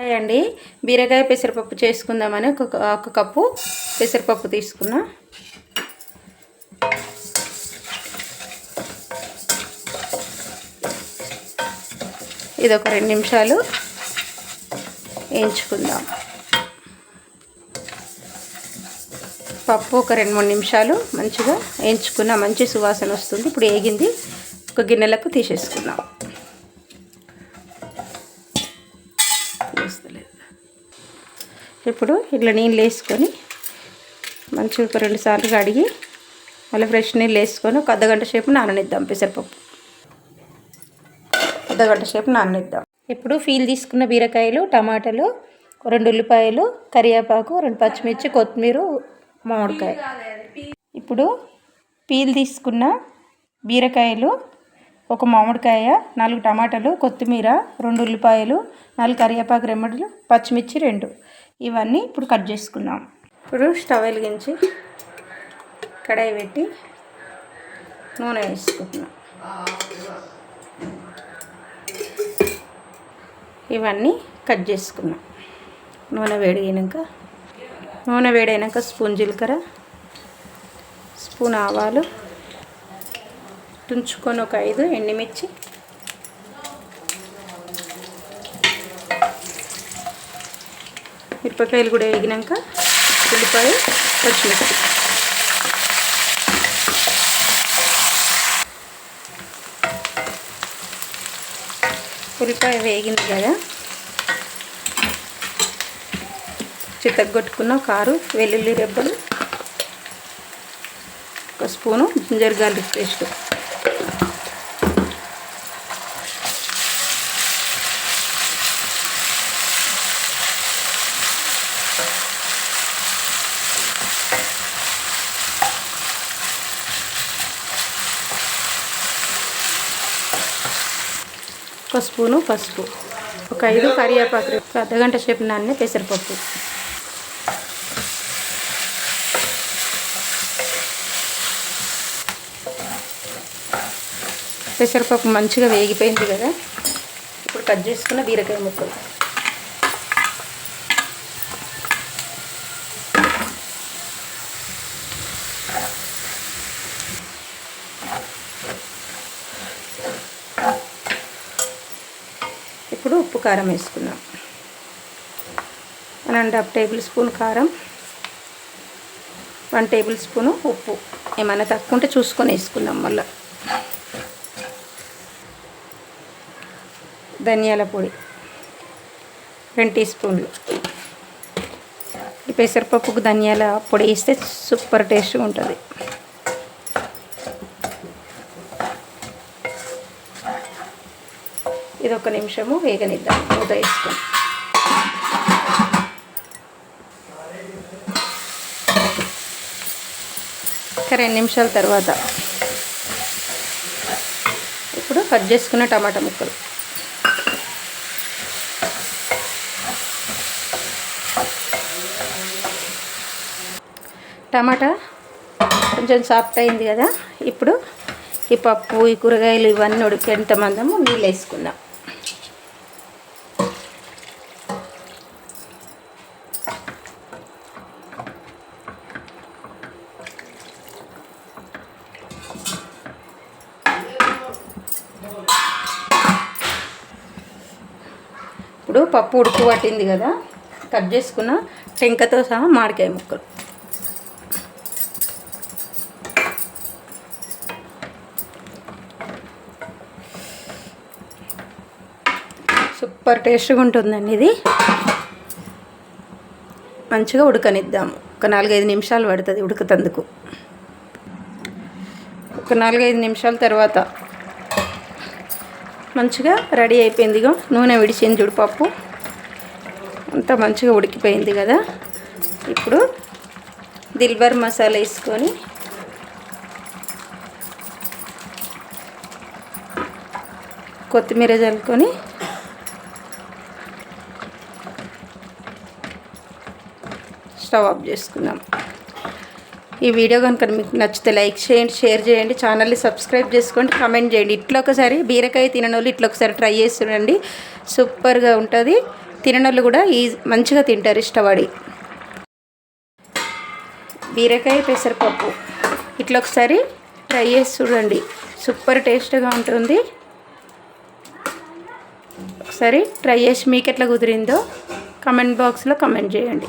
Hi అండి. బీరకాయ పెసరపప్పు చేసుకుందామని ఒక ఒక కప్పు పెసరపప్పు తీసుకున్నా. ఇది ఒక రెండు నిమిషాలు వేయించుకుందాం. పప్పు ఒక రెండు మూడు నిమిషాలు మంచిగా వేయించుకున్న. మంచి సువాసన వస్తుంది. ఇప్పుడు వేగింది. ఒక గిన్నెలకు తీసేసుకుందాం. వేస్తలేదు. ఇప్పుడు ఇట్లా నీళ్ళు వేసుకొని మంచిగా ఒక రెండు సార్లు కడిగి మళ్ళీ ఫ్రెష్ నీళ్ళు వేసుకొని ఒక అర్ధగంట సేపు నాననిద్దాం పెసరపప్పు. అర్ధగంట సేపు నాననిద్దాం. ఇప్పుడు ఫీల్ తీసుకున్న బీరకాయలు టమాటాలు రెండు ఉల్లిపాయలు కరివేపాకు రెండు పచ్చిమిర్చి కొత్తిమీర మామిడికాయ. ఇప్పుడు పీల్ తీసుకున్న బీరకాయలు ఒక మామిడికాయ నాలుగు టమాటాలు కొత్తిమీర రెండు ఉల్లిపాయలు నాలుగు కరివేపాకు రెమ్మడులు పచ్చిమిర్చి రెండు. ఇవన్నీ ఇప్పుడు కట్ చేసుకుందాం. ఇప్పుడు స్టవ్ వెలిగించి కడాయి పెట్టి నూనె వేసుకుంటున్నాం. ఇవన్నీ కట్ చేసుకున్నాం నూనె వేడిగినాక నూనె వేడైనాక స్పూన్ జీలకర్ర స్పూన్ ఆవాలు తుంచుకొని ఒక ఐదు ఎండుమిర్చి. మిరపకాయలు కూడా వేగినాక ఉల్లిపాయ పచ్చిమిర్చి. ఉల్లిపాయ వేగింది కదా. చితగ్గొట్టుకున్న కారు వెల్లుల్లి రెబ్బలు ఒక స్పూను జింజర్ గార్లిక్ పేస్ట్. ఒక స్పూను పసుపు ఒక ఐదు కరివేపాకు ఒక అర్ధగంట సేపు నాన్నే పెసరపప్పు. పెసరపప్పు మంచిగా వేగిపోయింది కదా ఇప్పుడు కట్ చేసుకున్న బీరకాయ ముక్కలు. ఇప్పుడు ఉప్పు కారం వేసుకుందాం. One and half table spoon కారం. వన్ టేబుల్ స్పూను ఉప్పు. ఏమైనా తక్కువ ఉంటే చూసుకొని వేసుకుందాం మళ్ళీ. ధనియాల పొడి. రెండు టీ స్పూన్లు. ఈ పెసరపప్పుకు ధనియాల పొడి వేస్తే సూపర్ టేస్ట్గా ఉంటుంది. ఇది ఒక నిమిషము వేగనిద్దాం. మూత వేసుకొని ఒక రెండు నిమిషాల తర్వాత ఇప్పుడు కట్ చేసుకున్న టమాటా ముక్కలు. టమాటా కొంచెం సాఫ్ట్ అయింది కదా. ఇప్పుడు ఈ పప్పు ఈ కూరగాయలు ఇవన్నీ ఉడికేంత మందము నీళ్ళు వేసుకుందాం. ఇప్పుడు పప్పు ఉడుకు పట్టింది కదా కట్ చేసుకున్న టెంకతో సహా మామిడికాయ ముక్కలు. సూపర్ టేస్ట్గా ఉంటుందండి ఇది. మంచిగా ఉడకనిద్దాము. ఒక నాలుగైదు నిమిషాలు పడుతుంది ఉడకతందుకు. ఒక నాలుగైదు నిమిషాల తర్వాత మంచిగా రెడీ అయిపోయింది నూనె విడిచింది జుడిపప్పు. అంతా మంచిగా ఉడికిపోయింది కదా. ఇప్పుడు దిల్బర్ మసాలా వేసుకొని కొత్తిమీర చల్లుకొని స్టవ్ ఆఫ్ చేసుకుందాం. ఈ వీడియో కనుక మీకు నచ్చితే లైక్ చేయండి షేర్ చేయండి ఛానల్ని సబ్స్క్రైబ్ చేసుకోండి కామెంట్ చేయండి. ఇట్లా ఒకసారి బీరకాయ తిననోళ్ళు ఇట్లా ఒకసారి ట్రై చేసి చూడండి సూపర్గా ఉంటుంది. తిననోళ్ళు కూడా ఈ మంచిగా తింటారు ఇష్టపడి. బీరకాయ పెసరపప్పు ఇట్లా ఒకసారి ట్రై చేసి చూడండి సూపర్ టేస్ట్గా ఉంటుంది. ఒకసారి ట్రై చేసి మీకు ఎట్లా కుదిరిందో కమెంట్ బాక్స్లో కమెంట్ చేయండి.